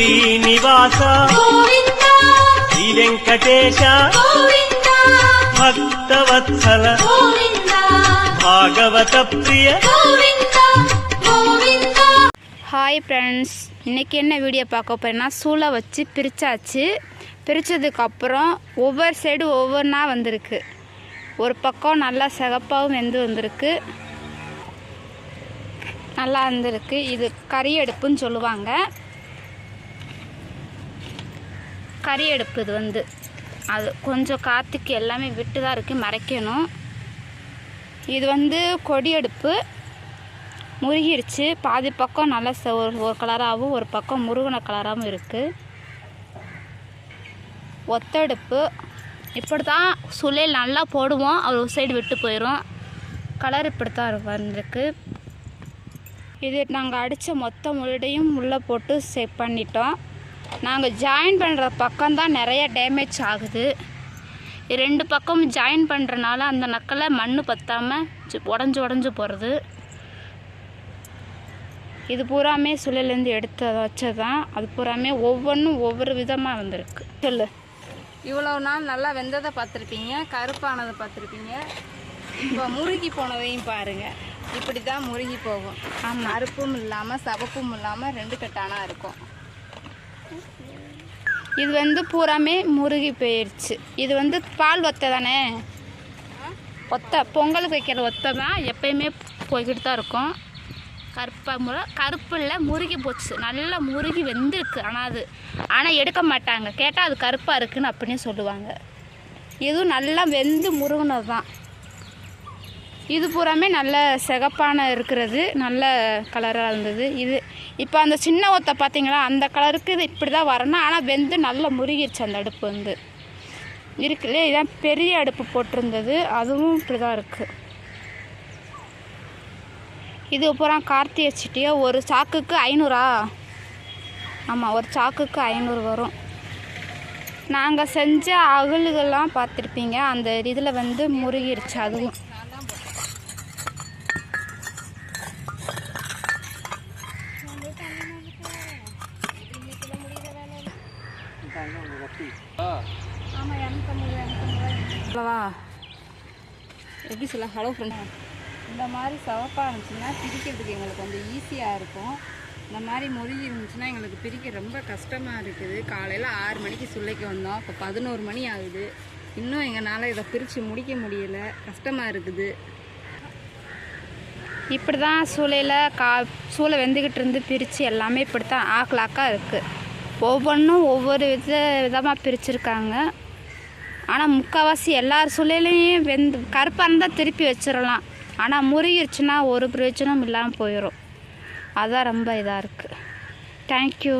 శ్రీనివాస గోవింద శ్రీ వెంకటేశ గోవింద భక్తవత్సల గోవింద భాగవత ప్రియ Govinda Govinda hi friends இன்றைக்கி என்ன video பார்க்க போகிறேன்னா சூளை வச்சு பிரித்தாச்சு பிரித்ததுக்கப்புறம் ஒவ்வொரு சைடு ஒவ்வொன்றா வந்திருக்கு ஒரு பக்கம் நல்லா சிகப்பாகவும் வெந்து வந்திருக்கு நல்லா வந்திருக்கு இது கறி அடுப்புன்னு சொல்லுவாங்க கறி அடுப்பு இது வந்து. அது கொஞ்சம் காற்றுக்கு எல்லாமே விட்டு தான் இருக்குது மறைக்கணும். இது வந்து கொடி அடுப்பு. முருகிருச்சு. பாதி பக்கம் நல்லா ஒரு ஒரு கலராகவும் ஒரு பக்கம் முருகன கலராகவும் இருக்குது ஒத்தடுப்பு. இப்படி தான் சுளையில் நல்லா போடுவோம். அது ஒரு சைடு விட்டு போயிடும் கலர் இப்படி தான் வந்திருக்கு. இது நாங்கள் அடித்த மொத்த முழுடையும் உள்ளே போட்டு செட் பண்ணிட்டோம். நாங்கள் ஜாயின் பண்ணுற பக்கம் தான் நிறைய டேமேஜ் ஆகுது. ரெண்டு பக்கமும் ஜாயின் பண்ணுறனால அந்த நக்கலை மண் பத்தாமல் உடஞ்சி உடஞ்சி போகிறது இது பூராமே சுழலேருந்து எடுத்து வச்சது தான் அது பூராமே ஒவ்வொன்றும் ஒவ்வொரு விதமாக வந்திருக்கு. சொல்லு. இவ்வளோ நாள் நல்லா வெந்ததை பார்த்துருப்பீங்க கருப்பானதை பார்த்துருப்பீங்க. இப்போ முருகி போனதையும் பாருங்க. இப்படி தான் முருகி போகும். ஆமாம் கருப்பும் இல்லாமல் சவப்பும் இல்லாமல் ரெண்டு கட்டானா இருக்கும். இது வந்து பூராமே முருகி போயிடுச்சு இது வந்து பால் ஒத்தை தானே? ஒத்தை பொங்கலுக்கு வைக்கிற ஒத்தை தான் எப்பயுமே போய்கிட்டு தான் இருக்கும். கருப்பா முறை கருப்பு இல்லை முருகி போச்சு. நல்லா முருகி வெந்திருக்கு. ஆனால் அது ஆனால் எடுக்க மாட்டாங்க. கேட்டால் அது கருப்பாக இருக்குன்னு அப்படின்னு சொல்லுவாங்க. இதுவும் நல்லா வெந்து முருகினது தான் இது பூராமே நல்ல சிகப்பான இருக்கிறது நல்ல கலராக இருந்தது. இது இப்போ அந்த சின்ன ஒத்த பார்த்தீங்களா அந்த கலருக்கு இது இப்படி தான் வரணும். ஆனால் வெந்து நல்லா முருகிருச்சு அந்த அடுப்பு வந்து. இருக்குல்ல இதான் பெரிய அடுப்பு போட்டிருந்தது. அதுவும் இப்படி தான் இருக்குது இது பூரா கார்த்திகை சிட்டியோ? ஒரு சாக்குக்கு ஐநூறா? ஆமாம் ஒரு சாக்குக்கு ஐநூறு வரும். நாங்கள் செஞ்ச அகல்கள்லாம் பார்த்துருப்பீங்க. அந்த இதில் வந்து முருகிருச்சு அதுவும். அல்லவா எப்படி சொல்ல ஹலோ ஃப்ரெண்ட் இந்த மாதிரி சவப்பாக இருந்துச்சுன்னா பிரிக்கிறதுக்கு எங்களுக்கு கொஞ்சம் ஈஸியாக இருக்கும். இந்த மாதிரி முருகி இருந்துச்சுன்னா எங்களுக்கு பிரிக்க ரொம்ப கஷ்டமாக இருக்குது. காலையில் ஆறு மணிக்கு சுள்ளைக்கு வந்தோம். இப்போ பதினோரு மணி ஆகுது. இன்னும் எங்களால் இதை பிரித்து முடிக்க முடியல. கஷ்டமாக இருக்குது. இப்படி தான் சூளையில் கா சூளை வெந்துக்கிட்டு இருந்து பிரித்து எல்லாமே இப்படி தான் ஆக்கலாக்காக இருக்குது ஒவ்வொன்றும் ஒவ்வொரு வித விதமாக பிரிச்சுருக்காங்க. ஆனால் முக்கால்வாசி எல்லார் சூழலையும் வெந்து கருப்பாக இருந்தால் திருப்பி வச்சிடலாம் ஆனால் முருகிருச்சுன்னா ஒரு பிரயோஜனம் இல்லாமல் போயிடும் அதுதான் ரொம்ப இதாக இருக்குது தேங்க்யூ